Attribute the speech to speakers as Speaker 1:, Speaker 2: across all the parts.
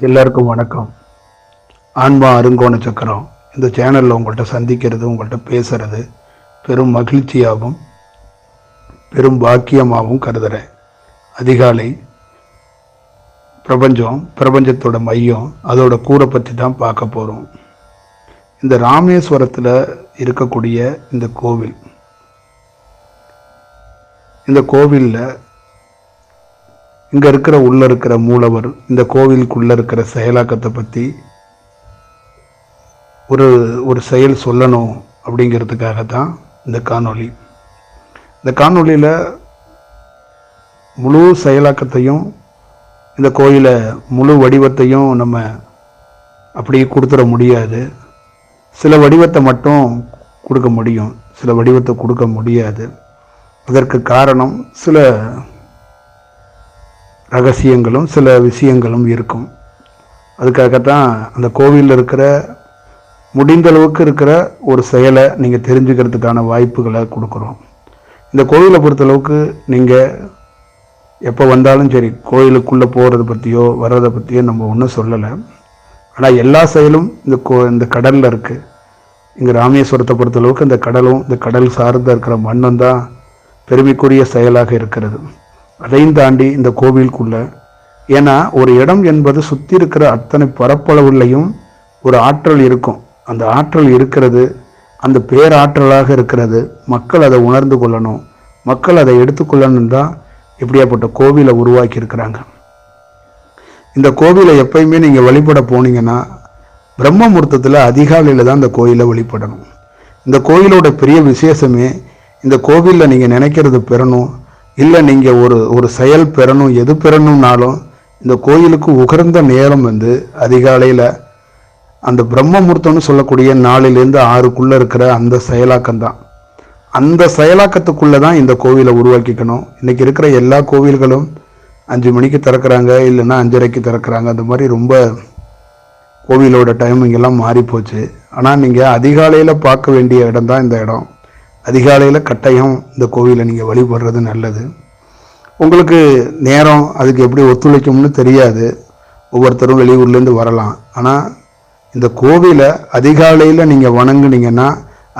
Speaker 1: எல்லாருக்கும் வணக்கம். ஆன்மா அருங்கோண சக்கரம். இந்த சேனலில் உங்கள்கிட்ட சந்திக்கிறது உங்கள்கிட்ட பேசுகிறது பெரும் மகிழ்ச்சியாகவும் பெரும் பாக்கியமாகவும் கருதுகிறேன் அதிகாலை பிரபஞ்சம் பிரபஞ்சத்தோட மையம் அதோட கூரை பற்றி தான் பார்க்க போகிறோம் இந்த ராமேஸ்வரத்தில் இருக்கக்கூடிய இந்த கோவில் இந்த கோவிலில் இங்கே இருக்கிற உள்ள இருக்கிற மூலவர் இந்த கோவிலுக்குள்ள இருக்கிற செயலாக்கத்தை பற்றி ஒரு ஒரு செயல் சொல்லணும் அப்படிங்கிறதுக்காக தான் இந்த காணொளி. இந்த காணொளியில் முழு செயலாக்கத்தையும் இந்த கோயிலை முழு வடிவத்தையும் நம்ம அப்படியே கொடுத்துட முடியாது. சில வடிவத்தை மட்டும் கொடுக்க முடியும். சில வடிவத்தை கொடுக்க முடியாது. அதற்கு காரணம் சில ரகசியங்களும் சில விஷயங்களும் இருக்கும். அதுக்காகத்தான் அந்த கோவிலில் இருக்கிற முடிந்த அளவுக்கு இருக்கிற ஒரு செயலை நீங்கள் தெரிஞ்சுக்கிறதுக்கான வாய்ப்புகளை கொடுக்குறோம். இந்த கோவிலை பொறுத்தளவுக்கு நீங்கள் எப்போ வந்தாலும் சரி கோயிலுக்குள்ளே போகிறத பற்றியோ வர்றதை பற்றியோ நம்ம ஒன்றும் சொல்லலை. ஆனால் எல்லா செயலும் இந்த கோ இந்த கடலில் இருக்குது இங்கே ராமேஸ்வரத்தை பொறுத்தளவுக்கு இந்த கடலும் இந்த கடல் சார்ந்த இருக்கிற மண்ணும் தான் பெருமைக்குரிய செயலாக இருக்கிறது. அதையும் தாண்டி இந்த கோவிலுக்குள்ள ஏன்னா ஒரு இடம் என்பது சுற்றி இருக்கிற அத்தனை பரப்பளவுலையும் ஒரு ஆற்றல் இருக்கும். அந்த ஆற்றல் இருக்கிறது அந்த பேராற்றலாக இருக்கிறது. மக்கள் அதை உணர்ந்து கொள்ளணும். மக்கள் அதை எடுத்துக்கொள்ளணும் தான் இப்படியாப்பட்ட கோவிலை உருவாக்கியிருக்கிறாங்க. இந்த கோவிலை எப்பயுமே நீங்கள் வழிபட போனீங்கன்னா பிரம்ம முகூர்த்தத்தில் அதிகாலையில் தான் இந்த கோயிலை வழிபடணும். இந்த கோயிலோட பெரிய விசேஷமே இந்த கோவிலில் நீங்கள் நினைக்கிறது பெறணும். இல்லை நீங்கள் ஒரு ஒரு செயல் பெறணும். எது பெறணும்னாலும் இந்த கோயிலுக்கு உகர்ந்த நேரம் வந்து அதிகாலையில் அந்த பிரம்மமூர்த்தம்னு சொல்லக்கூடிய நாளிலேருந்து ஆறுக்குள்ளே இருக்கிற அந்த செயலாக்கம் தான் அந்த செயலாக்கத்துக்குள்ளே தான் இந்த கோவிலை உருவாக்கிக்கணும். இன்றைக்கி இருக்கிற எல்லா கோவில்களும் அஞ்சு மணிக்கு திறக்கிறாங்க இல்லைன்னா அஞ்சரைக்கு திறக்கிறாங்க. அந்த மாதிரி ரொம்ப கோவிலோட டைமிங் எல்லாம் மாறி போச்சு ஆனால் நீங்கள் அதிகாலையில் பார்க்க வேண்டிய இடம் தான் இந்த இடம். அதிகாலையில் கட்டாயம் இந்த கோவிலை நீங்கள் வழிபடுறது நல்லது. உங்களுக்கு நேரம் அதுக்கு எப்படி ஒத்துழைக்கும்னு தெரியாது. ஒவ்வொருத்தரும் வெளியூர்லேருந்து வரலாம். ஆனால் இந்த கோவிலை அதிகாலையில் நீங்கள் வணங்குனீங்கன்னா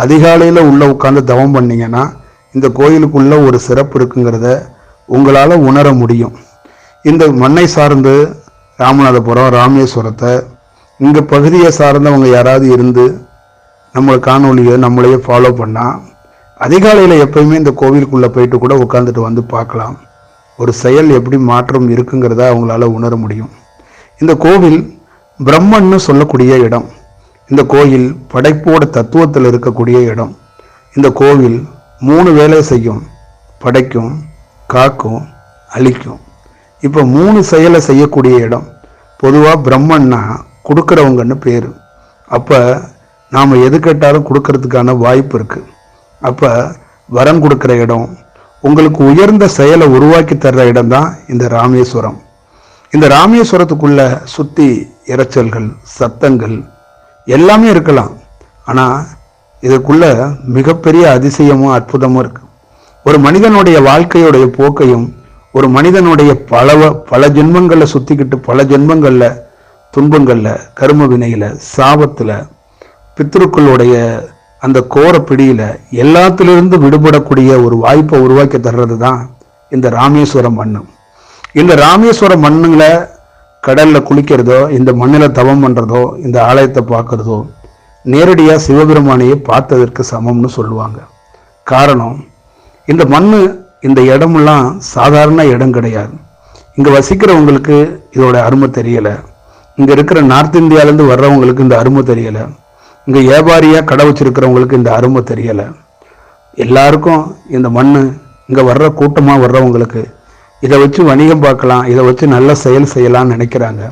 Speaker 1: அதிகாலையில் உள்ளே உட்காந்து தவம் பண்ணிங்கன்னா இந்த கோயிலுக்குள்ளே ஒரு சிறப்பு இருக்குங்கிறத உங்களால் உணர முடியும். இந்த மண்ணை சார்ந்து ராமநாதபுரம் ராமேஸ்வரத்தை இங்கே பகுதியை சார்ந்தவங்க யாராவது இருந்து நம்மளை காணொலியை நம்மளையே ஃபாலோ பண்ணால் அதிகாலையில் எப்பயுமே இந்த கோவிலுக்குள்ளே போயிட்டு கூட உட்காந்துட்டு வந்து பார்க்கலாம். ஒரு செயல் எப்படி மாற்றம் இருக்குங்கிறத அவங்களால உணர முடியும். இந்த கோவில் பிரம்மன்னு சொல்லக்கூடிய இடம். இந்த கோயில் படைப்போட தத்துவத்தில் இருக்கக்கூடிய இடம். இந்த கோவில் மூணு வேலை செய்யும். படைக்கும் காக்கும் அழிக்கும். இப்போ மூணு செயலை செய்யக்கூடிய இடம். பொதுவாக பிரம்மன்னா கொடுக்குறவங்கன்னு பேர். அப்போ நாம் எது கேட்டாலும் கொடுக்கறதுக்கான வாய்ப்பு இருக்குது அப்போ வரம் கொடுக்குற இடம் உங்களுக்கு உயர்ந்த செயலை உருவாக்கி தர்ற இடம் தான் இந்த ராமேஸ்வரம். இந்த ராமேஸ்வரத்துக்குள்ள சுற்றி இறைச்சல்கள் சத்தங்கள் எல்லாமே இருக்கலாம். ஆனால் இதுக்குள்ள மிகப்பெரிய அதிசயமும் அற்புதமும் இருக்கு. ஒரு மனிதனுடைய வாழ்க்கையுடைய போக்கையும் ஒரு மனிதனுடைய பல பல ஜென்மங்களில் சுற்றிக்கிட்டு பல ஜென்மங்களில் துன்பங்களில் கரும வினையில் சாபத்தில் பித்ருக்களுடைய அந்த கோர பிடியில எல்லாத்திலிருந்து விடுபடக்கூடிய ஒரு வாய்ப்பை உருவாக்கி தர்றது தான் இந்த ராமேஸ்வரம் மண்ணு இந்த ராமேஸ்வர மண்ணுங்கள கடல்ல குளிக்கிறதோ இந்த மண்ணில் தவம் பண்றதோ இந்த ஆலயத்தை பார்க்கறதோ நேரடியாக சிவபெருமானையே பார்த்ததற்கு சமம்னு சொல்லுவாங்க. காரணம் இந்த மண்ணு இந்த இடமெல்லாம் சாதாரண இடம் கிடையாது. இங்கே வசிக்கிறவங்களுக்கு இதோட அருமை தெரியலை. இங்கே இருக்கிற நார்த் இந்தியாவிலேருந்து வர்றவங்களுக்கு இந்த அருமை தெரியலை. இங்கே வியாபாரியாக கடை வச்சிருக்கிறவங்களுக்கு இந்த அருமை தெரியலை. எல்லாருக்கும் இந்த மண் இங்கே வர்ற கூட்டமாக வர்றவங்களுக்கு இதை வச்சு வணிகம் பார்க்கலாம் இதை வச்சு நல்ல செயல் செய்யலாம்னு நினைக்கிறாங்க.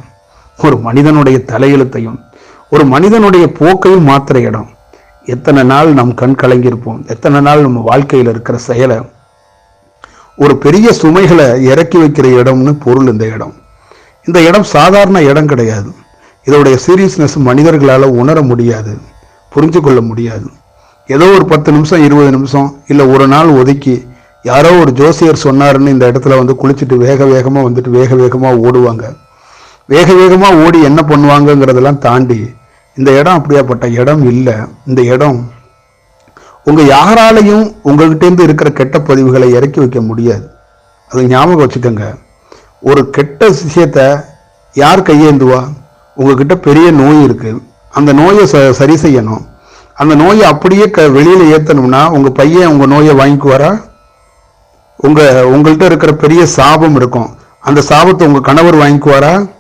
Speaker 1: ஒரு மனிதனுடைய தலையெழுத்தையும் ஒரு மனிதனுடைய போக்கையும் மாத்திர இடம். எத்தனை நாள் நம் கண் கலங்கியிருப்போம் எத்தனை நாள் நம்ம வாழ்க்கையில் இருக்கிற செயலை ஒரு பெரிய சுமைகளை இறக்கி வைக்கிற இடம்னு பொருள் இந்த இடம். இந்த இடம் சாதாரண இடம் கிடையாது. இதோடைய சீரியஸ்னஸ் மனிதர்களால் உணர முடியாது புரிஞ்சு கொள்ள முடியாது. ஏதோ ஒரு பத்து நிமிஷம் இருபது நிமிஷம் இல்லை ஒரு நாள் ஒதுக்கி யாரோ ஒரு ஜோசியர் சொன்னாருன்னு இந்த இடத்துல வந்து குளிச்சுட்டு வேக வேகமாக வந்துட்டு வேக வேகமாக ஓடுவாங்க. வேக வேகமாக ஓடி என்ன பண்ணுவாங்கங்கிறதெல்லாம் தாண்டி இந்த இடம் அப்படியாப்பட்ட இடம் இல்லை. இந்த இடம் உங்கள் யாராலையும் உங்கள்கிட்டேருந்து இருக்கிற கெட்ட பதிவுகளை இறக்கி வைக்க முடியாது. அது ஞாபகம் வச்சுக்கோங்க. ஒரு கெட்ட விஷயத்தை யார் கையேந்துவா? உங்ககிட்ட பெரிய நோய் இருக்கு. அந்த நோயை ச- சரி செய்யணும். அந்த நோயை அப்படியே க வெளியில் ஏற்றணும்னா உங்கள் பையன் உங்கள் நோயை வாங்கிக்குவாரா? உங்கள் உங்கள்கிட்ட இருக்கிற பெரிய சாபம் இருக்கும். அந்த சாபத்தை உங்கள் கணவர் வாங்கிக்குவாரா?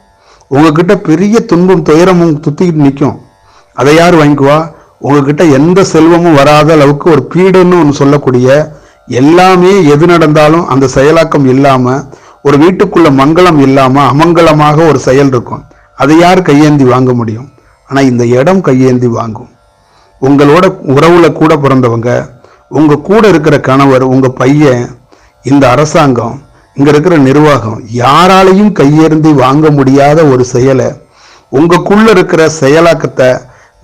Speaker 1: உங்ககிட்ட பெரிய துன்பம் துயரமும் துத்திக்கிட்டு நிற்கும் அதை யார் வாங்கிக்குவா? உங்ககிட்ட எந்த செல்வமும் வராத அளவுக்கு ஒரு பீடுன்னு ஒன்று சொல்லக்கூடிய எல்லாமே எது நடந்தாலும் அந்த செயலாக்கம் இல்லாமல் ஒரு வீட்டுக்குள்ள மங்களம் இல்லாமல் அமங்கலமாக ஒரு செயல் இருக்கும். அதை யார் கையேந்தி வாங்க முடியும்? ஆனால் இந்த இடம் கையேந்தி வாங்கும். உங்களோட உறவுல கூட பிறந்தவங்க உங்கள் கூட இருக்கிற கணவர் உங்கள் பையன் இந்த அரசாங்கம் இங்கே இருக்கிற நிர்வாகம் யாராலையும் கையேந்தி வாங்க முடியாத ஒரு செயலை உங்களுக்குள்ள இருக்கிற செயலாக்கத்தை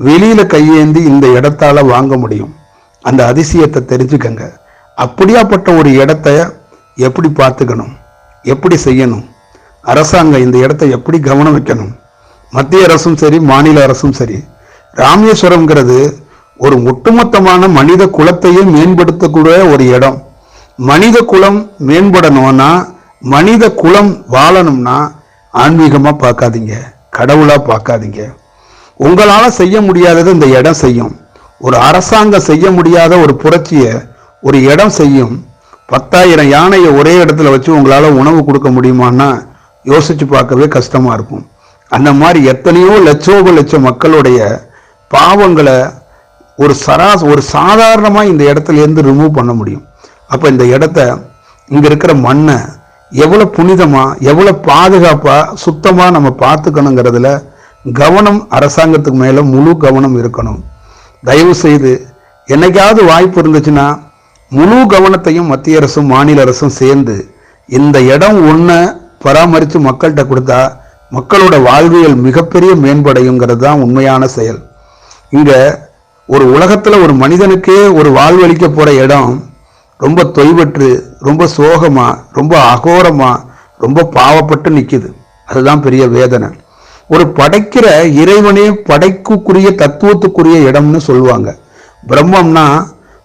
Speaker 1: வெளியில் கையேந்தி இந்த இடத்தால் வாங்க முடியும். அந்த அதிசயத்தை தெரிஞ்சுக்கங்க. அப்படியாப்பட்ட ஒரு இடத்த எப்படி பார்த்துக்கணும்? எப்படி செய்யணும்? அரசாங்கம் இந்த இடத்த எப்படி கவனம் வைக்கணும்? மத்திய அரசும் சரி மாநில அரசும் சரி ராமேஸ்வரம்ங்கிறது ஒரு ஒட்டுமொத்தமான மனித குலத்தையே மேம்படுத்தக்கூடிய ஒரு இடம். மனித குலம் மேம்படணும்னா மனித குலம் வாழணும்னா ஆன்மீகமாக பார்க்காதீங்க கடவுளாக பார்க்காதீங்க. உங்களால் செய்ய முடியாதது இந்த இடம் செய்யும். ஒரு அரசாங்கம் செய்ய முடியாத ஒரு புரட்சியை ஒரு இடம் செய்யும். பத்தாயிரம் யானையை ஒரே இடத்துல வச்சு உங்களால் உணவு கொடுக்க முடியுமான்னா யோசிச்சு பார்க்கவே கஷ்டமாக இருக்கும். அந்த மாதிரி எத்தனையோ லட்சோப லட்சம் மக்களுடைய பாவங்களை ஒரு சராஸ் ஒரு சாதாரணமாக இந்த இடத்துல இருந்து ரிமூவ் பண்ண முடியும். அப்போ இந்த இடத்த இங்கே இருக்கிற மண்ணை எவ்வளோ புனிதமாக எவ்வளோ பாதுகாப்பாக சுத்தமாக நம்ம பார்த்துக்கணுங்கிறதுல கவனம் அரசாங்கத்துக்கு மேலே முழு கவனம் இருக்கணும். தயவு செய்து என்னைக்காவது வாய்ப்பு இருந்துச்சுன்னா முழு கவனத்தையும் மத்திய அரசும் மாநில அரசும் சேர்ந்து இந்த இடம் ஒன்றை பராமரித்து மக்கள்கிட்ட கொடுத்தா மக்களோட வாழ்வியல் மிகப்பெரிய மேம்படையுங்கிறது தான் உண்மையான செயல். இங்கே ஒரு உலகத்தில் ஒரு மனிதனுக்கே ஒரு வாழ்வளிக்க போகிற இடம் ரொம்ப தொய்வற்று ரொம்ப சோகமாக ரொம்ப அகோரமாக ரொம்ப பாவப்பட்டு நிற்கிது அதுதான் பெரிய வேதனை. ஒரு படைக்கிற இறைவனே படைக்குரிய தத்துவத்துக்குரிய இடம்னு சொல்லுவாங்க. பிரம்மம்னா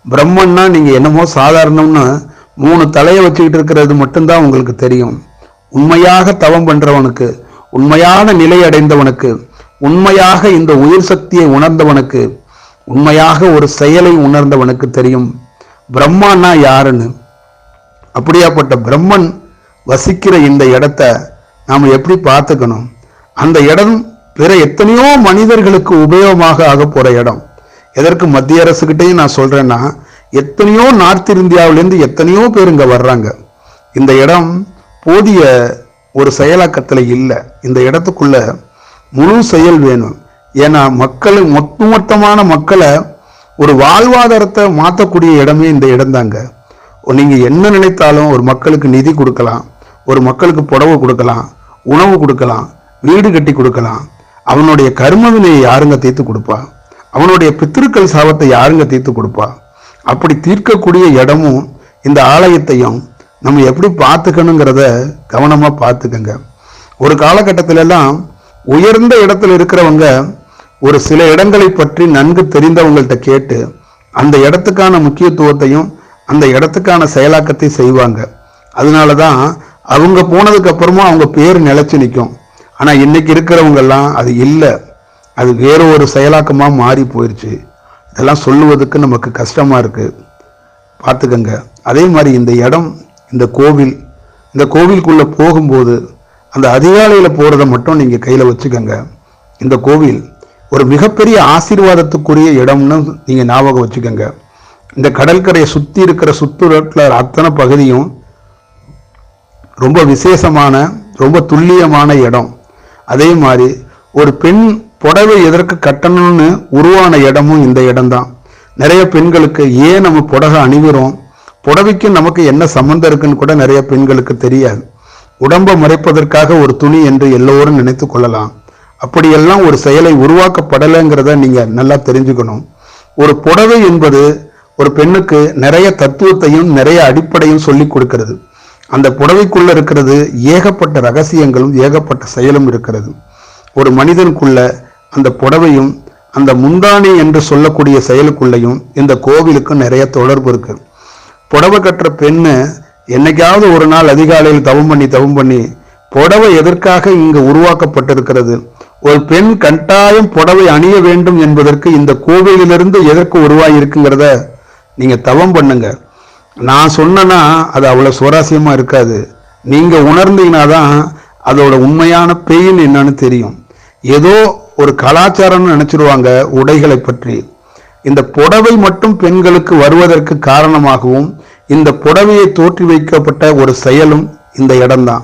Speaker 1: பிரம்மன்னா நீங்கள் என்னமோ சாதாரணம்னு மூணு தலையை வச்சுக்கிட்டு இருக்கிறது மட்டும்தான் உங்களுக்கு தெரியும். உண்மையாக தவம் பண்ணுறவனுக்கு உண்மையான நிலை அடைந்தவனுக்கு உண்மையாக இந்த உயிர் சக்தியை உணர்ந்தவனுக்கு உண்மையாக ஒரு செயலை உணர்ந்தவனுக்கு தெரியும். பிரம்மான்னா யாருன்னு? அப்படியாப்பட்ட பிரம்மன் வசிக்கிற இந்த இடத்த நாம் எப்படி பார்த்துக்கணும்? அந்த இடம் பிற எத்தனையோ மனிதர்களுக்கு உபயோகமாக ஆக போகிற இடம். எதற்கு மத்திய அரசுகிட்டையும் நான் சொல்கிறேன்னா எத்தனையோ நார்த் இந்தியாவிலேருந்து எத்தனையோ பேர் இங்கே வர்றாங்க. இந்த இடம் போதிய ஒரு செயலாக்கத்தில் இல்லை. இந்த இடத்துக்குள்ள முழு செயல் வேணும். ஏன்னா மக்கள் ஒட்டுமொத்தமான மக்களை ஒரு வாழ்வாதாரத்தை மாற்றக்கூடிய இடமே இந்த இடம்தாங்க. நீங்கள் என்ன நினைத்தாலும் ஒரு மக்களுக்கு நிதி கொடுக்கலாம் ஒரு மக்களுக்கு புடவை கொடுக்கலாம் உணவு கொடுக்கலாம் வீடு கட்டி கொடுக்கலாம். அவனுடைய கர்மவினையை யாருங்க தீர்த்து கொடுப்பா? அவனுடைய பித்திருக்கள் சாபத்தை யாருங்க தீர்த்து கொடுப்பா? அப்படி தீர்க்கக்கூடிய இடமும் இந்த ஆலயத்தையும் நம்ம எப்படி பார்த்துக்கணுங்கிறத கவனமாக பார்த்துக்கங்க. ஒரு காலகட்டத்திலெல்லாம் உயர்ந்த இடத்துல இருக்கிறவங்க ஒரு சில இடங்களை பற்றி நன்கு தெரிந்தவங்கள்ட்ட கேட்டு அந்த இடத்துக்கான முக்கியத்துவத்தையும் அந்த இடத்துக்கான செயலாக்கத்தை செய்வாங்க. அதனால தான் அவங்க போனதுக்கு அப்புறமா அவங்க பேர் நிலச்சி நிற்கும் ஆனால் இன்னைக்கு இருக்கிறவங்க எல்லாம் அது இல்லை. அது வேற ஒரு செயலாக்கமாக மாறி போயிடுச்சு இதெல்லாம் சொல்லுவதுக்கு நமக்கு கஷ்டமாக இருக்குது பார்த்துக்கங்க. அதே மாதிரி இந்த இடம் இந்த கோவில் இந்த கோவிலுக்குள்ளே போகும்போது அந்த அதிகாலையில் போகிறத மட்டும் நீங்கள் கையில் வச்சுக்கோங்க. இந்த கோவில் ஒரு மிகப்பெரிய ஆசீர்வாதத்துக்குரிய இடம்னு நீங்கள் ஞாபகம் வச்சுக்கோங்க. இந்த கடற்கரையை சுற்றி இருக்கிற சுற்றுலத்தில் அத்தனை பகுதியும் ரொம்ப விசேஷமான ரொம்ப துல்லியமான இடம். அதே மாதிரி ஒரு பெண் புடவை எதற்கு கட்டணும்னு உருவான இடமும் இந்த இடம்தான். நிறைய பெண்களுக்கு ஏன் நம்ம புடவை அணிகிறோம்? புடவைக்கும் நமக்கு என்ன சம்மந்தம் இருக்குன்னு கூட நிறைய பெண்களுக்கு தெரியாது. உடம்பை மறைப்பதற்காக ஒரு துணி என்று எல்லோரும் நினைத்து கொள்ளலாம். அப்படியெல்லாம் ஒரு செயலை உருவாக்கப்படலைங்கிறத நீங்க நல்லா தெரிஞ்சுக்கணும். ஒரு புடவை என்பது ஒரு பெண்ணுக்கு நிறைய தத்துவத்தையும் நிறைய அடிப்படையும் சொல்லி கொடுக்கிறது. அந்த புடவைக்குள்ள இருக்கிறது ஏகப்பட்ட ரகசியங்களும் ஏகப்பட்ட செயலும் இருக்கிறது. ஒரு மனிதனுக்குள்ள அந்த புடவையும் அந்த முந்தானி என்று சொல்லக்கூடிய செயலுக்குள்ளேயும் இந்த கோவிலுக்கு நிறைய தொடர்பு இருக்கு. புடவை கட்டுற பெண்ணு என்னைக்காவது ஒரு நாள் அதிகாலையில் தவம் பண்ணி தவம் பண்ணி புடவை எதற்காக இங்கு உருவாக்கப்பட்டிருக்கிறது? ஒரு பெண் கட்டாயம் புடவை அணிய வேண்டும் என்பதற்கு இந்த கோவிலிலிருந்து எதற்கு உருவாகியிருக்குங்கிறத நீங்கள் தவம் பண்ணுங்க. நான் சொன்னேன்னா அது அவ்வளோ சுவாரஸ்யமாக இருக்காது. நீங்கள் உணர்ந்தீங்கன்னா தான் அதோட உண்மையான பெயின் என்னன்னு தெரியும். ஏதோ ஒரு கலாச்சாரம்னு நினச்சிருவாங்க உடைகளை பற்றி. இந்த புடவை மட்டும் பெண்களுக்கு வருவதற்கு காரணமாகவும் இந்த புடவையை தோற்றி வைக்கப்பட்ட ஒரு செயலும் இந்த இடம்தான்.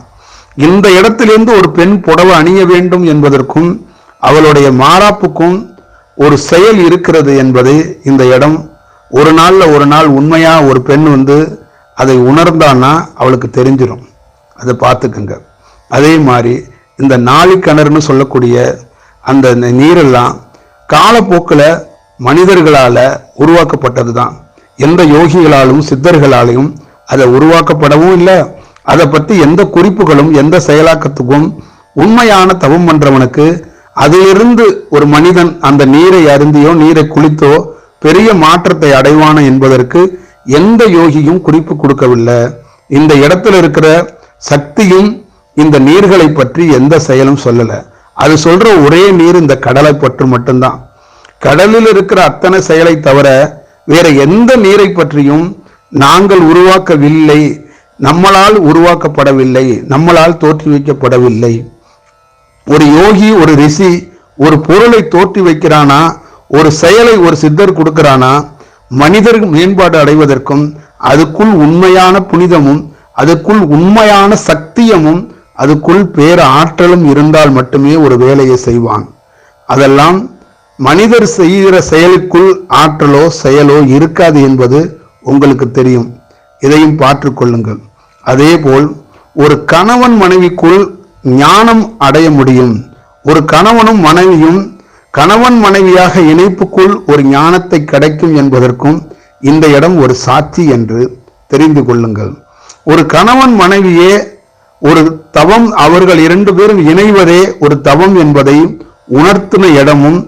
Speaker 1: இந்த இடத்திலிருந்து ஒரு பெண் புடவை அணிய வேண்டும் என்பதற்கும் அவளுடைய மாறாப்புக்கும் ஒரு செயல் இருக்கிறது என்பது இந்த இடம். ஒரு நாளில் ஒரு நாள் உண்மையாக ஒரு பெண் வந்து அதை உணர்ந்தான்னா அவளுக்கு தெரிஞ்சிடும் அதை பார்த்துக்குங்க. அதே மாதிரி இந்த நாளி கிணறுன்னு சொல்லக்கூடிய அந்த நீரெல்லாம் காலப்போக்கில் மனிதர்களால் உருவாக்கப்பட்டது தான் எந்த யோகிகளாலும் சித்தர்களாலையும் அதை உருவாக்கப்படவும் இல்லை. அதை பற்றி எந்த குறிப்புகளும் எந்த செயலாக்கத்துக்கும் உண்மையான தவம் பண்றவனுக்கு அதிலிருந்து ஒரு மனிதன் அந்த நீரை அருந்தியோ நீரை குளித்தோ பெரிய மாற்றத்தை அடைவான என்பதற்கு எந்த யோகியும் குறிப்பு கொடுக்கவில்லை. இந்த இடத்துல இருக்கிற சக்தியும் இந்த நீர்களை பற்றி எந்த செயலும் சொல்லலை. அது சொல்ற ஒரே நீர் இந்த கடலை பற்று மட்டும்தான். கடலில் இருக்கிற அத்தனை செயலை தவிர வேற எந்த நீரை பற்றியும் நாங்கள் உருவாக்கவில்லை. நம்மளால் உருவாக்கப்படவில்லை. நம்மளால் தோற்றி வைக்கப்படவில்லை. ஒரு யோகி ஒரு ரிஷி ஒரு பொருளை தோற்றி வைக்கிறானா? ஒரு செயலை ஒரு சித்தர் கொடுக்கிறானா? மனிதர் மேம்பாடு அடைவதற்கும் அதுக்குள் உண்மையான புனிதமும் அதுக்குள் உண்மையான சக்தியமும் அதுக்குள் பேர ஆற்றலும் இருந்தால் மட்டுமே ஒரு வேலையை செய்வான். அதெல்லாம் மனிதர் செய்கிற செயலுக்குள் ஆற்றலோ செயலோ இருக்காது என்பது உங்களுக்கு தெரியும். இதையும் பார்த்துக்கொள்ளுங்கள் அதேபோல் ஒரு கணவன் மனைவிக்குள் ஞானம் அடைய முடியும். ஒரு கணவனும் மனைவியும் கணவன் மனைவியாக இணைப்புக்குள் ஒரு ஞானத்தை கிடைக்கும் என்பதற்கும் இந்த இடம் ஒரு சாட்சி என்று தெரிந்து கொள்ளுங்கள். ஒரு கணவன் மனைவியே ஒரு தவம் அவர்கள் இரண்டு பேரும் இணைவதே ஒரு தவம் என்பதை உணர்த்தின இடமும்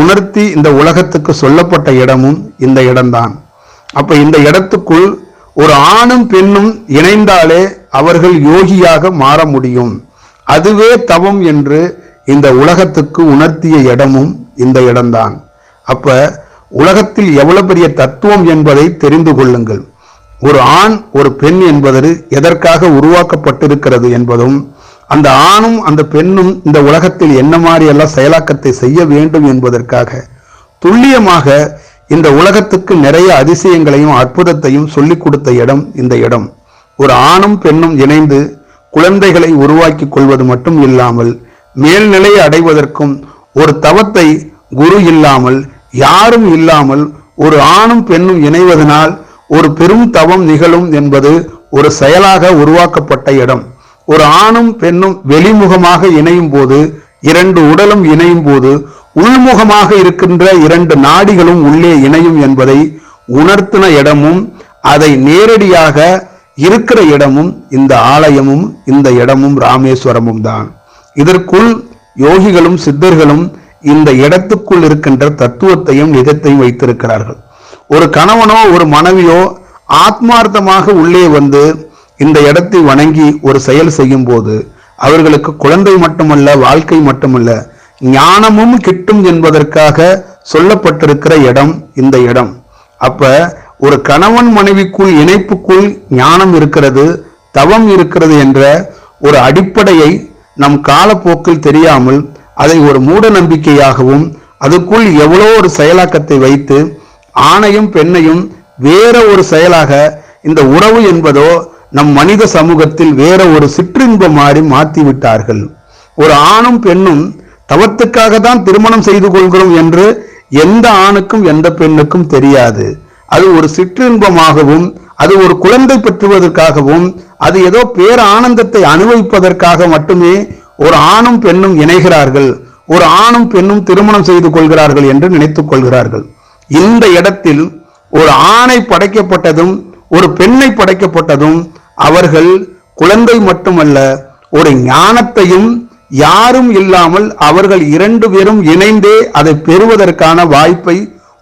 Speaker 1: உணர்த்தி இந்த உலகத்துக்கு சொல்லப்பட்ட இடமும் இந்த இடம்தான். அப்ப இந்த இடத்துக்குள் ஒரு ஆணும் பெண்ணும் இணைந்தாலே அவர்கள் யோகியாக மாற முடியும். அதுவே தவம் என்று இந்த உலகத்துக்கு உணர்த்திய இடமும் இந்த இடம்தான். அப்ப உலகத்தில் எவ்வளவு பெரிய தத்துவம் என்பதை தெரிந்து கொள்ளுங்கள். ஒரு ஆண் ஒரு பெண் என்பது எதற்காக உருவாக்கப்பட்டிருக்கிறது என்பதும் அந்த ஆணும் அந்த பெண்ணும் இந்த உலகத்தில் என்ன மாதிரியெல்லாம் செயலாக்கத்தை செய்ய வேண்டும் என்பதற்காக துல்லியமாக இந்த உலகத்துக்கு நிறைய அதிசயங்களையும் அற்புதத்தையும் சொல்லிக் கொடுத்த இடம் இந்த இடம். ஒரு ஆணும் பெண்ணும் இணைந்து குழந்தைகளை உருவாக்கிக் கொள்வது மட்டும் இல்லாமல் மேல்நிலையை அடைவதற்கும் ஒரு தவத்தை குரு இல்லாமல் யாரும் இல்லாமல் ஒரு ஆணும் பெண்ணும் இணைவதனால் ஒரு பெரும் தவம் நிகழும் என்பது ஒரு செயலாக உருவாக்கப்பட்ட இடம். ஒரு ஆணும் பெண்ணும் வெளிமுகமாக இணையும் போது இரண்டு உடலும் இணையும் போது உள்முகமாக இருக்கின்ற இரண்டு நாடிகளும் உள்ளே இணையும் என்பதை உணர்த்தின இடமும் அதை நேரடியாக இருக்கிற இடமும் இந்த ஆலயமும் இந்த இடமும் ராமேஸ்வரமும் தான். இதற்குள் யோகிகளும் சித்தர்களும் இந்த இடத்துக்குள் இருக்கின்ற தத்துவத்தையும் நிஜத்தையும் வைத்திருக்கிறார்கள். ஒரு கணவனோ ஒரு மனைவியோ ஆத்மார்த்தமாக உள்ளே வந்து இந்த இடத்தை வணங்கி ஒரு செயல் செய்யும் போது அவர்களுக்கு குழந்தை மட்டுமல்ல வாழ்க்கை மட்டுமல்ல ஞானமும் கிட்டும் என்பதற்காக சொல்லப்பட்டிருக்கிற இடம் இந்த இடம். அப்ப ஒரு கணவன் மனைவிக்குள் இணைப்புக்குள் ஞானம் இருக்கிறது தவம் இருக்கிறது என்ற ஒரு அடிப்படையை நம் காலப்போக்கில் தெரியாமல் அதை ஒரு மூட நம்பிக்கையாகவும் அதுக்குள் எவ்வளோ ஒரு செயலாக்கத்தை வைத்து ஆணையும் பெண்ணையும் வேற ஒரு செயலாக இந்த உறவு என்பதோ நம் மனித சமூகத்தில் வேற ஒரு சிற்றின்ப மாறி மாற்றி விட்டார்கள் ஒரு ஆணும் பெண்ணும் தவத்துக்காக தான் திருமணம் செய்து கொள்கிறோம் என்று எந்த ஆணுக்கும் எந்த பெண்ணுக்கும் தெரியாது. அது ஒரு சிற்றின்பமாகவும் அது ஒரு குழந்தை பெற்றுவதற்காகவும் அது ஏதோ பேர ஆனந்தத்தை அனுபவிப்பதற்காக மட்டுமே ஒரு ஆணும் பெண்ணும் இணைகிறார்கள். ஒரு ஆணும் பெண்ணும் திருமணம் செய்து கொள்கிறார்கள் என்று நினைத்துக் கொள்கிறார்கள். இந்த இடத்தில் ஒரு ஆணை படைக்கப்பட்டதும் ஒரு பெண்ணை படைக்கப்பட்டதும் அவர்கள் குழந்தை மட்டுமல்ல ஒரு ஞானத்தையும் யாரும் இல்லாமல் அவர்கள் இரண்டு பேரும் இணைந்தே அதை பெறுவதற்கான வாய்ப்பை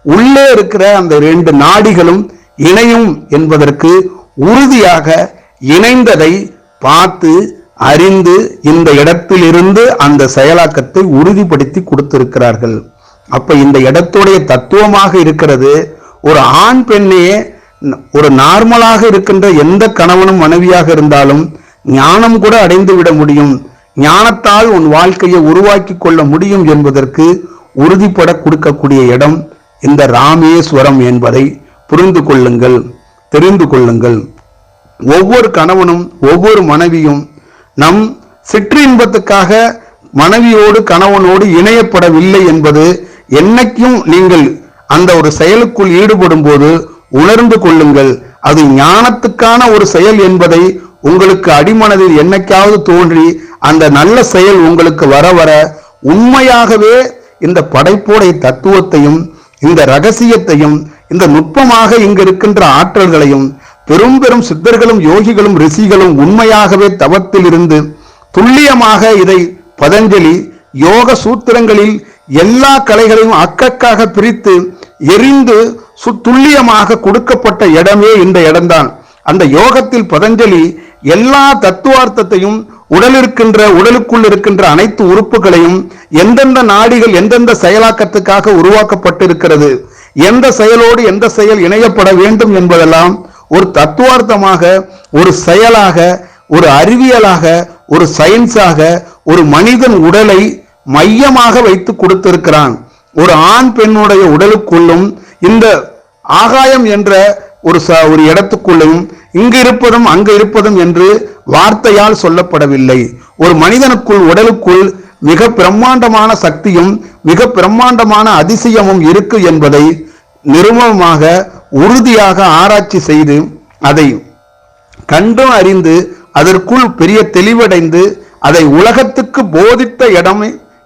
Speaker 1: உள்ளே இருக்கிற அந்த ரெண்டு நாடிகளும் இணையும் என்பதற்கு உறுதியாக இணைந்ததை பார்த்து அறிந்து இந்த இடத்திலிருந்து அந்த செயலாக்கத்தை உறுதிப்படுத்தி கொடுத்திருக்கிறார்கள். அப்ப இந்த இடத்துடைய தத்துவமாக இருக்கிறது ஒரு ஆண் பெண்ணையே ஒரு நார்மலாக இருக்கின்ற எந்த கணவனும் மனைவியாக இருந்தாலும் ஞானம் கூட அடைந்து விட முடியும். ஞானத்தால் உன் வாழ்க்கையை உருவாக்கி கொள்ள முடியும் என்பதற்கு உறுதிப்பட கொடுக்கக்கூடிய இடம் இந்த ராமேஸ்வரம் என்பதை புரிந்து கொள்ளுங்கள் தெரிந்து கொள்ளுங்கள். ஒவ்வொரு கணவனும் ஒவ்வொரு மனைவியும் நம் சிற்றின்பத்துக்காக மனைவியோடு கணவனோடு இணையப்படவில்லை என்பது என்னைக்கும் நீங்கள் அந்த ஒரு செயலுக்குள் ஈடுபடும் போது உணர்ந்து கொள்ளுங்கள். அது ஞானத்துக்கான ஒரு செயல் என்பதை உங்களுக்கு அடிமனதில் என்னைக்காவது தோன்றி அந்த நல்ல செயல் உங்களுக்கு வர வர உண்மையாகவே இந்த படைப்போடைய தத்துவத்தையும் இந்த ரகசியத்தையும் இந்த நுட்பமாக இங்கு இருக்கின்ற ஆற்றல்களையும் பெரும் பெரும் சித்தர்களும் யோகிகளும் ரிஷிகளும் உண்மையாகவே தவத்தில் இருந்து துல்லியமாக இதை பதஞ்சலி யோக சூத்திரங்களில் எல்லா கலைகளையும் அக்கக்காக பிரித்து எரிந்து துல்லியமாக கொடுக்கப்பட்ட இடமே இந்த இடம்தான். அந்த யோகத்தில் பதஞ்சலி எல்லா தத்துவார்த்தத்தையும் உடலிருக்கின்ற உடலுக்குள் இருக்கின்ற அனைத்து உறுப்புகளையும் எந்தெந்த நாடிகள் எந்தெந்த செயலாக்கத்துக்காக உருவாக்கப்பட்டிருக்கிறது எந்த செயலோடு எந்த செயல் இணையப்பட வேண்டும் என்பதெல்லாம் ஒரு தத்துவார்த்தமாக ஒரு செயலாக ஒரு அறிவியலாக ஒரு சயின்ஸாக ஒரு மனிதன் உடலை மையமாக வைத்து கொடுத்திருக்கிறான். ஒரு ஆண் பெண்ணுடைய உடலுக்குள்ளும் இந்த ஆகாயம் என்ற ஒரு ச- ஒரு இடத்துக்குள்ளும் இங்கு இருப்பதும் அங்கு இருப்பதும் என்று வார்த்தையால் சொல்லப்படவில்லை. ஒரு மனிதனுக்குள் உடலுக்குள் மிக பிரம்மாண்டமான சக்தியும் மிக பிரம்மாண்டமான அதிசயமும் இருக்கு என்பதை நிருபமாக உறுதியாக ஆராய்ச்சி செய்து அதை கண்டும் அறிந்து அதற்குள் பெரிய தெளிவடைந்து அதை உலகத்துக்கு போதித்த இடம்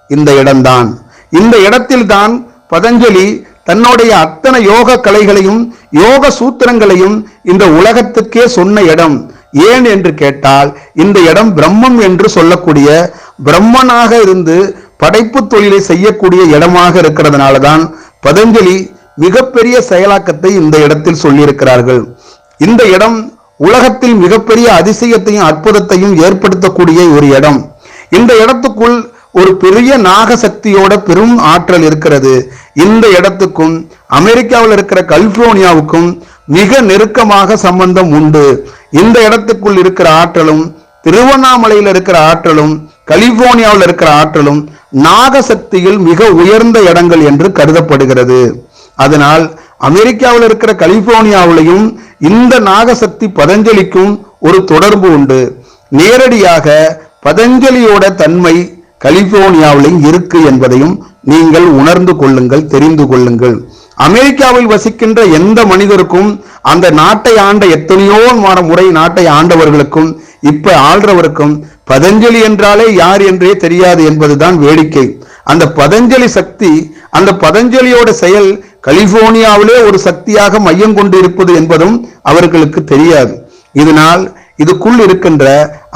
Speaker 1: இந்த இடம்தான். இந்த இடத்தில்தான் பதஞ்சலி தன்னுடைய அத்தனை யோக கலைகளையும் யோக சூத்திரங்களையும் இந்த உலகத்துக்கே சொன்ன இடம். ஏன் என்று கேட்டால் இந்த இடம் பிரம்மம் என்று சொல்லக்கூடிய பிரம்மனாக இருந்து படைப்பு தொழிலை செய்யக்கூடிய இடமாக இருக்கிறதுனால தான் பதஞ்சலி மிகப்பெரிய செயலாக்கத்தை இந்த இடத்தில் சொல்லியிருக்கிறார்கள். இந்த இடம் உலகத்தில் மிகப்பெரிய அதிசயத்தையும் அற்புதத்தையும் ஏற்படுத்தக்கூடிய ஒரு இடம். இந்த இடத்துக்குள் ஒரு பெரிய நாகசக்தியோட பெரும் ஆற்றல் இருக்கிறது. இந்த இடத்துக்கும் அமெரிக்காவில் இருக்கிற கலிபோர்னியாவுக்கும் மிக நெருக்கமாக சம்பந்தம் உண்டு. இந்த இடத்துக்குள் இருக்கிற ஆற்றலும் திருவண்ணாமலையில் இருக்கிற ஆற்றலும் கலிபோர்னியாவில் இருக்கிற ஆற்றலும் நாகசக்தியில் மிக உயர்ந்த இடங்கள் என்று கருதப்படுகிறது. அதனால் அமெரிக்காவில் இருக்கிற கலிபோர்னியாவிலையும் இந்த நாகசக்தி பதஞ்சலிக்கும் ஒரு தொடர்பு உண்டு. நேரடியாக பதஞ்சலியோட தன்மை கலிபோர்னியாவிலும் இருக்கு என்பதையும் நீங்கள் உணர்ந்து கொள்ளுங்கள் தெரிந்து கொள்ளுங்கள். அமெரிக்காவில் வசிக்கின்ற எந்த மனிதருக்கும் அந்த நாட்டை ஆண்ட எத்தனையோ முறை நாட்டை ஆண்டவர்களுக்கும் இப்ப ஆள்றவருக்கும் பதஞ்சலி என்றாலே யார் என்றே தெரியாது என்பதுதான் வேடிக்கை. அந்த பதஞ்சலி சக்தி அந்த பதஞ்சலியோட செயல் கலிபோர்னியாவிலே ஒரு சக்தியாக மையம் கொண்டு இருப்பது என்பதும் அவர்களுக்கு தெரியாது. இதனால் இதுக்குள் இருக்கின்ற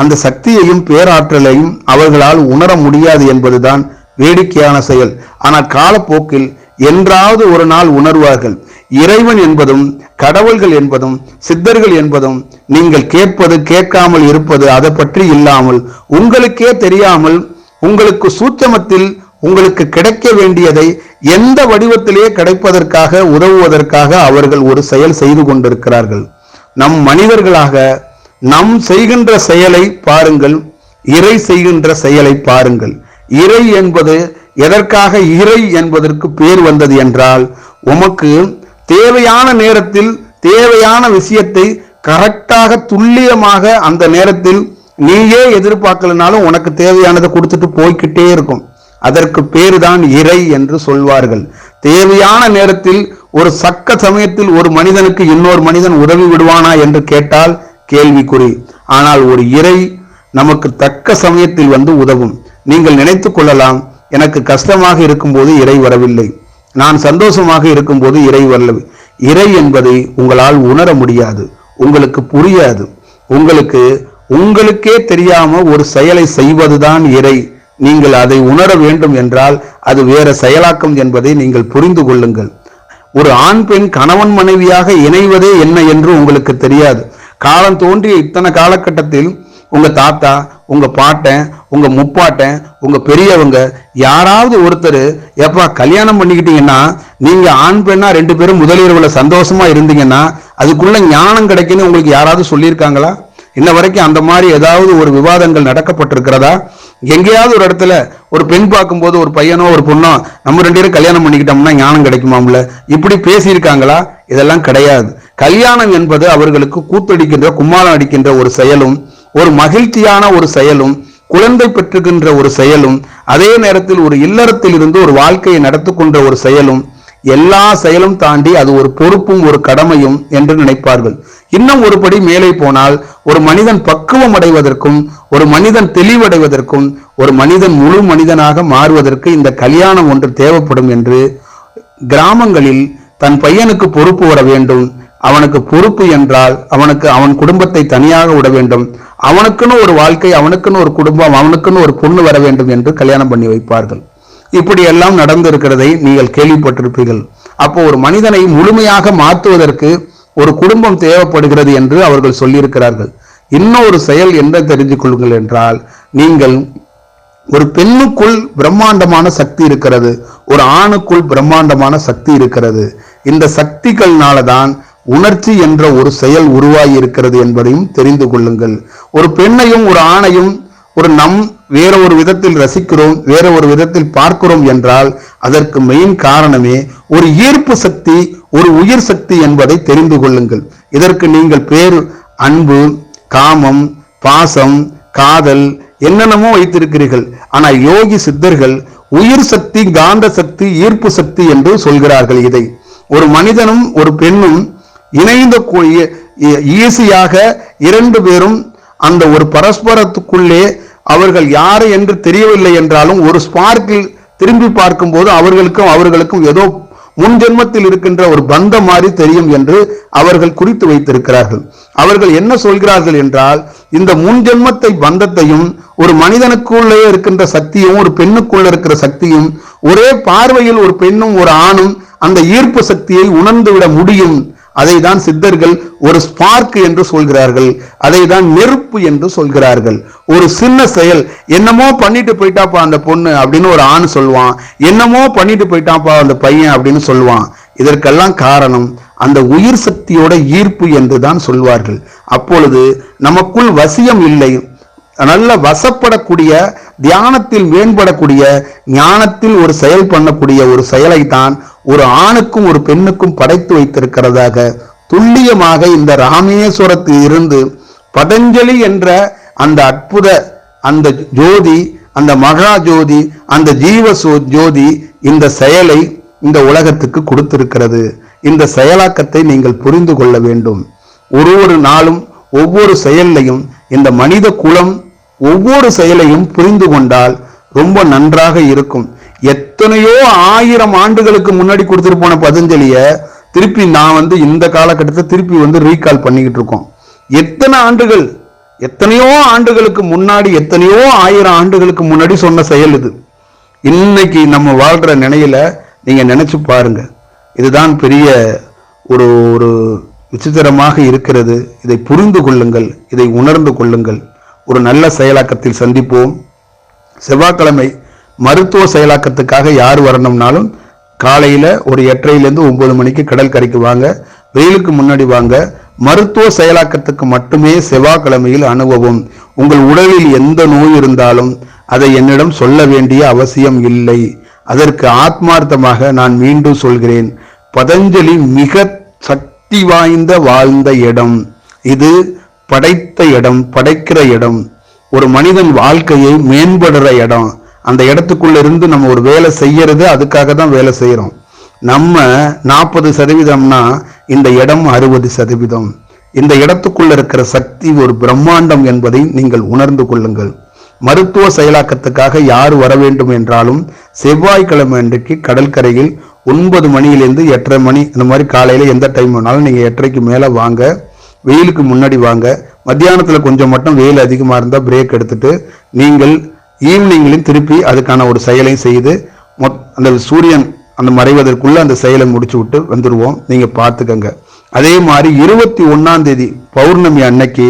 Speaker 1: அந்த சக்தியையும் பேராற்றலையும் அவர்களால் உணர முடியாது என்பதுதான் வேடிக்கையான செயல். ஆனால் காலப்போக்கில் என்றாவது ஒரு நாள் உணர்வார்கள். இறைவன் என்பதும் கடவுள்கள் என்பதும் சித்தர்கள் என்பதும் நீங்கள் கேட்பது கேட்காமல் இருப்பது அதை பற்றி இல்லாமல் உங்களுக்கே தெரியாமல் உங்களுக்கு சூட்சமத்தில் உங்களுக்கு கிடைக்க வேண்டியதை எந்த வடிவத்திலே கிடைப்பதற்காக உதவுவதற்காக அவர்கள் ஒரு செயல் செய்து கொண்டிருக்கிறார்கள். நம் மனிதர்களாக நம் செய்கின்ற செயலை பாருங்கள் இறை செய்கின்ற செயலை பாருங்கள். இறை என்பது எதற்காக இறை என்பதற்கு பேர் வந்தது என்றால் உமக்கு தேவையான நேரத்தில் தேவையான விஷயத்தை கரெக்டாக துல்லியமாக அந்த நேரத்தில் நீயே எதிர்பார்க்கலனாலும் உனக்கு தேவையானதை கொடுத்துட்டு போய்கிட்டே இருக்கும். அதற்கு பேருதான் இறை என்று சொல்வார்கள். தேவையான நேரத்தில் ஒரு சக்க சமயத்தில் ஒரு மனிதனுக்கு இன்னொரு மனிதன் உதவி விடுவானா என்று கேட்டால் கேள்விக்குறி. ஆனால் ஒரு இறை நமக்கு தக்க சமயத்தில் வந்து உதவும். நீங்கள் நினைத்து கொள்ளலாம் எனக்கு கஷ்டமாக இருக்கும்போது இறை வரவில்லை. நான் சந்தோஷமாக இருக்கும்போது இறை வரவில்லை இறை என்பதை உங்களால் உணர முடியாது. உங்களுக்கு புரியாது. உங்களுக்கு உங்களுக்கே தெரியாம ஒரு செயலை செய்வதுதான் இறை. நீங்கள் அதை உணர வேண்டும் என்றால் அது வேற செயலாக்கம் என்பதை நீங்கள் புரிந்து கொள்ளுங்கள். ஒரு ஆண் பெண் கணவன் மனைவியாக இணைவதே என்ன என்று உங்களுக்கு தெரியாது. காலம் தோன்றிய இத்தனை காலகட்டத்தில் உங்க தாத்தா உங்க பாட்டன் உங்க முப்பாட்டன் உங்க பெரியவங்க யாராவது ஒருத்தர் எப்பா கல்யாணம் பண்ணிக்கிட்டீங்கன்னா நீங்க ஆண் பெண்ணா ரெண்டு பேரும் முதலிரவுல சந்தோஷமா இருந்தீங்கன்னா அதுக்குள்ள ஞானம் கிடைக்குன்னு உங்களுக்கு யாராவது சொல்லியிருக்காங்களா? இன்ன வரைக்கும் அந்த மாதிரி ஏதாவது ஒரு விவாதங்கள் நடக்கப்பட்டிருக்கிறதா? எங்கேயாவது ஒரு இடத்துல ஒரு பெண் பார்க்கும்போது ஒரு பையனோ ஒரு பொண்ணோ நம்ம ரெண்டு பேரும் கல்யாணம் பண்ணிக்கிட்டோம்னா ஞானம் கிடைக்குமாம்ல? இப்படி பேசியிருக்காங்களா? இதெல்லாம் கிடையாது. கல்யாணம் என்பது அவர்களுக்கு கூத்தடிக்கின்ற கும்மாளம் அடிக்கின்ற ஒரு செயலும் ஒரு மகிழ்ச்சியான ஒரு செயலும் குழந்தை பெற்றுகின்ற ஒரு செயலும் அதே நேரத்தில் ஒரு இல்லறத்தில் இருந்து ஒரு வாழ்க்கையை நடத்துக்கொண்ட ஒரு செயலும் எல்லா செயலும் தாண்டி அது ஒரு பொறுப்பும் ஒரு கடமையும் என்று நினைப்பார்கள். இன்னும் ஒருபடி மேலே போனால் ஒரு மனிதன் பக்குவம் அடைவதற்கும் ஒரு மனிதன் தெளிவடைவதற்கும் ஒரு மனிதன் முழு மனிதனாக மாறுவதற்கு இந்த கல்யாணம் ஒன்று தேவைப்படும் என்று கிராமங்களில் தன் பையனுக்கு பொறுப்பு வர வேண்டும். அவனுக்கு பொறுப்பு என்றால் அவனுக்கு அவன் குடும்பத்தை தனியாக விட வேண்டும். அவனுக்குன்னு ஒரு வாழ்க்கை அவனுக்குன்னு ஒரு குடும்பம் அவனுக்குன்னு ஒரு பொண்ணு வர வேண்டும் என்று கல்யாணம் பண்ணி வைப்பார்கள். இப்படி எல்லாம் நடந்திருக்கிறதை நீங்கள் கேள்விப்பட்டிருப்பீர்கள். அப்போ ஒரு மனிதனை முழுமையாக மாற்றுவதற்கு ஒரு குடும்பம் தேவைப்படுகிறது என்று அவர்கள் சொல்லியிருக்கிறார்கள். இன்னொரு செயல் என்ன தெரிந்து கொள்ளுங்கள் என்றால் நீங்கள் ஒரு பெண்ணுக்குள் பிரம்மாண்டமான சக்தி இருக்கிறது ஒரு ஆணுக்குள் பிரம்மாண்டமான சக்தி இருக்கிறது. இந்த சக்திகள்னால தான் உணர்ச்சி என்ற ஒரு செயல் உருவாகி இருக்கிறது என்பதையும் தெரிந்து கொள்ளுங்கள். ஒரு பெண்ணையும் ஒரு ஆணையும் ஒரு நம் வேற ஒரு விதத்தில் ரசிக்கிறோம் வேற ஒரு விதத்தில் பார்க்கிறோம் என்றால் அதற்கு மெயின் காரணமே ஒரு ஈர்ப்பு சக்தி ஒரு உயிர் சக்தி என்பதை தெரிந்து கொள்ளுங்கள். இதற்கு நீங்கள் பேர் அன்பு காமம் பாசம் காதல் என்னென்னமோ வைத்திருக்கிறீர்கள். ஆனால் யோகி சித்தர்கள் உயிர் சக்தி காந்த சக்தி ஈர்ப்பு சக்தி என்று சொல்கிறார்கள் இதை. ஒரு மனிதனும் ஒரு பெண்ணும் இணைந்த ஈஸியாக இரண்டு பேரும் அந்த ஒரு பரஸ்பரத்துக்குள்ளே அவர்கள் யாரு என்று தெரியவில்லை என்றாலும் ஒரு ஸ்பார்க்கில் திரும்பி பார்க்கும்போது அவர்களுக்கும் அவர்களுக்கும் ஏதோ முன் ஜென்மத்தில் இருக்கின்ற ஒரு பந்தம் மாதிரி தெரியும் என்று அவர்கள் குறித்து வைத்திருக்கிறார்கள். அவர்கள் என்ன சொல்கிறார்கள் என்றால் இந்த முன் ஜென்மத்தை பந்தத்தையும் ஒரு மனிதனுக்குள்ளே இருக்கின்ற சக்தியும் ஒரு பெண்ணுக்குள்ள இருக்கிற சக்தியும் ஒரே பார்வையில் ஒரு பெண்ணும் ஒரு ஆணும் அந்த ஈர்ப்பு சக்தியை உணர்ந்து விட முடியும் அதை தான் சித்தர்கள் ஒரு ஸ்பார்க் என்று சொல்கிறார்கள். அதை தான் நெருப்பு என்று சொல்கிறார்கள். ஒரு சின்ன செயல் என்னமோ பண்ணிட்டு போயிட்டாப்பா அந்த பொண்ணு அப்படின்னு ஒரு ஆண் சொல்லுவான். என்னமோ பண்ணிட்டு போயிட்டாப்பா அந்த பையன் அப்படின்னு சொல்லுவான். இதற்கெல்லாம் காரணம் அந்த உயிர் சக்தியோட ஈர்ப்பு என்று தான் சொல்வார்கள். அப்பொழுது நமக்குள் வசியம் இல்லை. நல்ல வசப்படக்கூடிய தியானத்தில் மேம்படக்கூடிய ஞானத்தில் ஒரு செயல் பண்ணக்கூடிய ஒரு செயலை தான் ஒரு ஆணுக்கும் ஒரு பெண்ணுக்கும் படைத்து வைத்திருக்கிறதாக துல்லியமாக இந்த ராமேஸ்வரத்தில் இருந்து பதஞ்சலி என்ற அந்த அற்புத அந்த ஜோதி அந்த மகா ஜோதி அந்த ஜீவ ஜோதி இந்த செயலை இந்த உலகத்துக்கு கொடுத்திருக்கிறது. இந்த செயலாக்கத்தை நீங்கள் புரிந்து கொள்ள வேண்டும். ஒரு ஒரு நாளும் ஒவ்வொரு செயலையும் இந்த மனித குலம் ஒவ்வொரு செயலையும் புரிந்து கொண்டால் ரொம்ப நன்றாக இருக்கும். எத்தனையோ ஆயிரம் ஆண்டுகளுக்கு முன்னாடி கொடுத்துட்டு போன பதஞ்சலிய திருப்பி நான் வந்து இந்த காலகட்டத்தை திருப்பி வந்து ரீகால் பண்ணிக்கிட்டு இருக்கோம். எத்தனை ஆண்டுகள்? எத்தனையோ ஆண்டுகளுக்கு முன்னாடி எத்தனையோ ஆயிரம் ஆண்டுகளுக்கு முன்னாடி சொன்ன செயல் இது. இன்னைக்கு நம்ம வாழ்ற நினையில நீங்க நினைச்சு பாருங்க. இதுதான் பெரிய ஒரு ஒரு விசித்திரமாக இருக்கிறது. இதை புரிந்து கொள்ளுங்கள். இதை உணர்ந்து கொள்ளுங்கள். ஒரு நல்ல செயலாக்கத்தில் சந்திப்போம். செவ்வாய்க்கிழமை மருத்துவ செயலாக்கத்துக்காக யார் வரணும்னாலும் காலையில் ஒரு எட்டரைலேருந்து ஒம்பது மணிக்கு கடல் கரைக்கு வாங்க வெயிலுக்கு முன்னாடி வாங்க. மருத்துவ செயலாக்கத்துக்கு மட்டுமே செவ்வாய்க்கிழமையில் அனுபவம் உங்கள் உடலில் எந்த நோய் இருந்தாலும் அதை என்னிடம் சொல்ல வேண்டிய அவசியம் இல்லை. அதற்கு ஆத்மார்த்தமாக நான் மீண்டும் சொல்கிறேன். பதஞ்சலி மிக சக்தி வாய்ந்த வாழ்ந்த இடம். இது படைத்த இடம் படைக்கிற இடம். ஒரு மனிதன் வாழ்க்கையை மேம்படுற இடம். அந்த இடத்துக்குள்ள இருந்து நம்ம ஒரு வேலை செய்யறது அதுக்காக தான் வேலை செய்யறோம் நம்ம நாற்பது சதவீதம்னா இந்த இடம் அறுபது சதவீதம். இந்த இடத்துக்குள்ள இருக்கிற சக்தி ஒரு பிரம்மாண்டம் என்பதை நீங்கள் உணர்ந்து கொள்ளுங்கள். மருத்துவ செயலாக்கத்துக்காக யார் வர வேண்டும் என்றாலும் செவ்வாய்க்கிழமை அன்றைக்கு கடற்கரையில் ஒன்பது மணியிலிருந்து எட்டரை மணி இந்த மாதிரி காலையில் எந்த டைம் வேணாலும் நீங்கள் எட்டரைக்கு மேலே வாங்க. வெயிலுக்கு முன்னாடி வாங்க. மத்தியானத்தில் கொஞ்சம் மட்டும் வெயில் அதிகமாக இருந்தால் பிரேக் எடுத்துட்டு நீங்கள் ஈவினிங்லையும் திருப்பி அதுக்கான ஒரு செயலையும் செய்து மொத் அந்த சூரியன் அந்த மறைவதற்குள்ளே அந்த செயலை முடிச்சு விட்டு வந்துடுவோம் நீங்கள் பார்த்துக்கங்க. அதே மாதிரி இருபத்தி ஒன்றாந்தேதி பௌர்ணமி அன்னைக்கு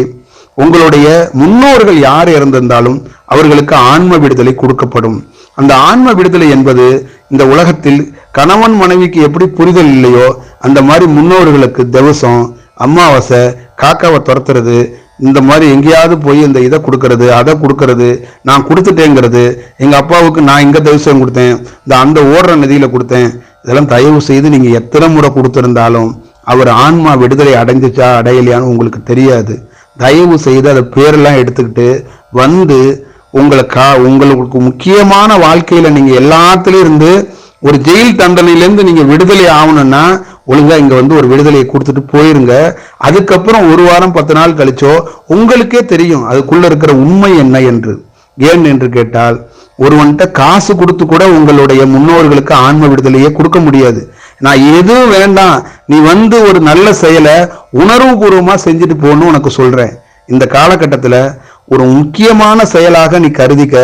Speaker 1: உங்களுடைய முன்னோர்கள் யார் இறந்திருந்தாலும் அவர்களுக்கு ஆன்ம விடுதலை கொடுக்கப்படும். அந்த ஆன்ம விடுதலை என்பது இந்த உலகத்தில் கணவன் மனைவிக்கு எப்படி புரிதல் இல்லையோ அந்த மாதிரி முன்னோர்களுக்கு திவசம் அமாவாசை காக்காவை துரத்துறது இந்த மாதிரி எங்கேயாவது போய் இந்த இதை கொடுக்கறது அதை கொடுக்கறது நான் கொடுத்துட்டேங்கிறது எங்கள் அப்பாவுக்கு நான் இங்கே தரிசனம் கொடுத்தேன் இந்த அந்த ஓடுற நதியில் கொடுத்தேன் இதெல்லாம் தயவு செய்து நீங்கள் எத்தனை முறை கொடுத்துருந்தாலும் அவர் ஆன்மா விடுதலை அடைஞ்சிச்சா அடையலையான்னு உங்களுக்கு தெரியாது. தயவு செய்து அதை பேரெல்லாம் எடுத்துக்கிட்டு வந்து உங்களை கா உங்களுக்கு முக்கியமான வாழ்க்கையில் நீங்கள் எல்லாத்துலேருந்து ஒரு ஜெயில் தண்டனையிலேருந்து நீங்கள் விடுதலை ஆகணும்னா ஒழுங்கா இங்க வந்து ஒரு விடுதலையை கொடுத்துட்டு போயிருங்க. அதுக்கப்புறம் ஒரு வாரம் பத்து நாள் கழிச்சோ உங்களுக்கே தெரியும் அதுக்குள்ள இருக்கிற உண்மை என்ன என்று. ஏன் என்று கேட்டால் ஒருவன்கிட்ட காசு கொடுத்து கூட உங்களுடைய முன்னோர்களுக்கு ஆன்ம விடுதலையே கொடுக்க முடியாது. நான் எதுவும் வேண்டாம் நீ வந்து ஒரு நல்ல செயலை உணர்வு பூர்வமா செஞ்சுட்டு போகணும் உனக்கு சொல்றேன். இந்த காலகட்டத்தில் ஒரு முக்கியமான செயலாக நீ கருதிக்க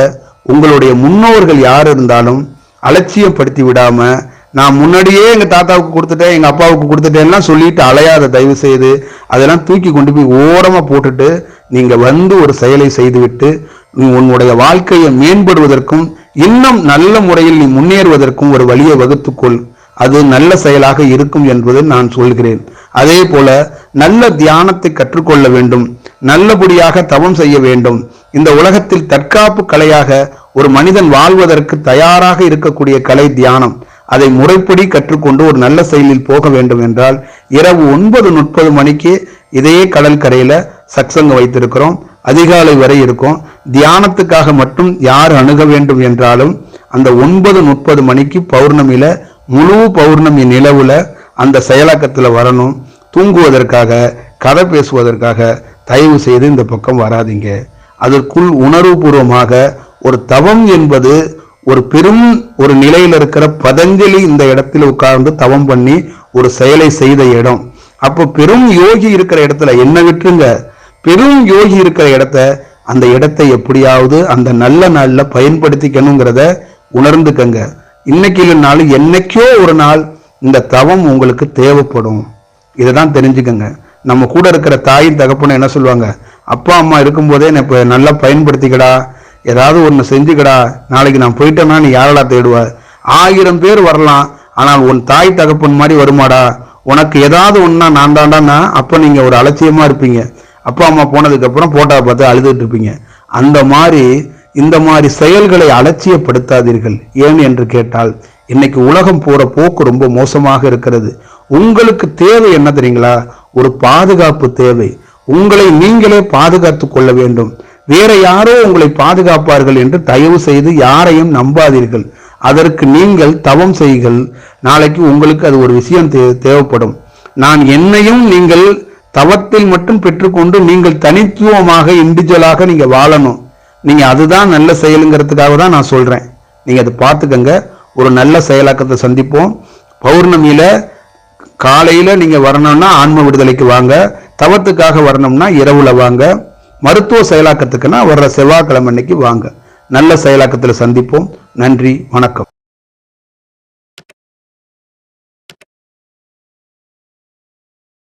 Speaker 1: உங்களுடைய முன்னோர்கள் யார் இருந்தாலும் அலட்சியப்படுத்தி விடாம நான் முன்னாடியே எங்க தாத்தாவுக்கு கொடுத்துட்டேன் எங்க அப்பாவுக்கு கொடுத்துட்டேன்லாம் சொல்லிட்டு அலையாத தயவு செய்து அதெல்லாம் தூக்கி கொண்டு போய் ஓரமா போட்டுட்டு நீங்க வந்து ஒரு செயலை செய்துவிட்டு நீ உன்னுடைய வாழ்க்கையை மேம்படுவதற்கும் இன்னும் நல்ல முறையில் நீ முன்னேறுவதற்கும் ஒரு வழியை வகுத்துக்கொள். அது நல்ல செயலாக இருக்கும் என்பது நான் சொல்கிறேன். அதே போல நல்ல தியானத்தை கற்றுக்கொள்ள வேண்டும். நல்லபடியாக தவம் செய்ய வேண்டும். இந்த உலகத்தில் தற்காப்பு கலையாக ஒரு மனிதன் வாழ்வதற்கு தயாராக இருக்கக்கூடிய கலை தியானம். அதை முறைப்படி கற்றுக்கொண்டு ஒரு நல்ல செயலில் போக வேண்டும் என்றால் இரவு ஒன்பது முப்பது மணிக்கு இதே கடல் கரையில சக்சங்கம் வைத்திருக்கிறோம். அதிகாலை வரை இருக்கும். தியானத்துக்காக மட்டும் யார் அணுக வேண்டும் என்றாலும் அந்த ஒன்பது முப்பது மணிக்கு பௌர்ணமியில முழு பௌர்ணமி நிலவுல அந்த செயலாக்கத்துல வரணும். தூங்குவதற்காக கதை பேசுவதற்காக தயவு செய்து இந்த பக்கம் வராதிங்க. அதற்குள் உணர்வுபூர்வமாக ஒரு தவம் என்பது ஒரு பெரும் ஒரு நிலையில் இருக்கிற பதஞ்சலி இந்த இடத்துல உட்கார்ந்து தவம் பண்ணி ஒரு செயலை செய்த இடம். அப்போ பெரும் யோகி இருக்கிற இடத்துல என்ன விட்டுருங்க பெரும் யோகி இருக்கிற இடத்த அந்த இடத்தை எப்படியாவது அந்த நல்ல நாளில் பயன்படுத்திக்கணுங்கிறத உணர்ந்துக்கங்க. இன்னைக்கு இல்லைனாலும் என்னைக்கோ ஒரு நாள் இந்த தவம் உங்களுக்கு தேவைப்படும். இதை தான் தெரிஞ்சுக்கங்க. நம்ம கூட இருக்கிற தாயின் தகப்பனை என்ன சொல்லுவாங்க? அப்பா அம்மா இருக்கும்போதே நான் இப்போ நல்லா பயன்படுத்திக்கடா. ஏதாவது ஒன்று செஞ்சுக்கடா நாளைக்கு நான் போயிட்டேன்னா நீ யாரடா தேடுவ? ஆயிரம் பேர் வரலாம் ஆனால் உன் தாய் தகப்பன் மாதிரி வருமாடா? உனக்கு ஏதாவது ஒன்றா நான் தாண்டான்னா அப்போ நீங்கள் ஒரு அலட்சியமாக இருப்பீங்க. அப்பா அம்மா போனதுக்கப்புறம் போட்டா பார்த்து அழுதுட்டு இருப்பீங்க. அந்த மாதிரி இந்த மாதிரி செயல்களை அலட்சியப்படுத்தாதீர்கள் ஏன் என்று கேட்டால் இன்னைக்கு உலகம் போற போக்கு ரொம்ப மோசமாக இருக்கிறது. உங்களுக்கு தேவை என்ன தெரியுங்களா? ஒரு பாதுகாப்பு தேவை. உங்களை நீங்களே பாதுகாத்து கொள்ள வேண்டும். வேற யாரோ உங்களை பாதுகாப்பார்கள் என்று தயவு செய்து யாரையும் நம்பாதீர்கள். அதற்கு நீங்கள் தவம் செய்கள் நாளைக்கு உங்களுக்கு அது ஒரு விஷயம் தேவைப்படும். நான் என்னையும் நீங்கள் தவத்தில் மட்டும் பெற்றுக்கொண்டு நீங்கள் தனித்துவமாக இண்டிவிஜுவலாக நீங்க வாழணும். நீங்க அதுதான் நல்ல செயலுங்கிறதுக்காக தான் நான் சொல்றேன். நீங்க அதை பார்த்துக்கங்க. ஒரு நல்ல செயலாக்கத்தை சந்திப்போம். பௌர்ணமியில காலையில நீங்க வரணும்னா ஆன்ம விடுதலைக்கு வாங்க. தவத்துக்காக வரணும்னா இரவுல வாங்க. மருத்துவ செயலாக்கத்துக்குன்னா வர்ற செவ்வாய்க்கிழமை அன்னைக்கு வாங்க. நல்ல செயலாக்கத்தில் சந்திப்போம். நன்றி. வணக்கம்.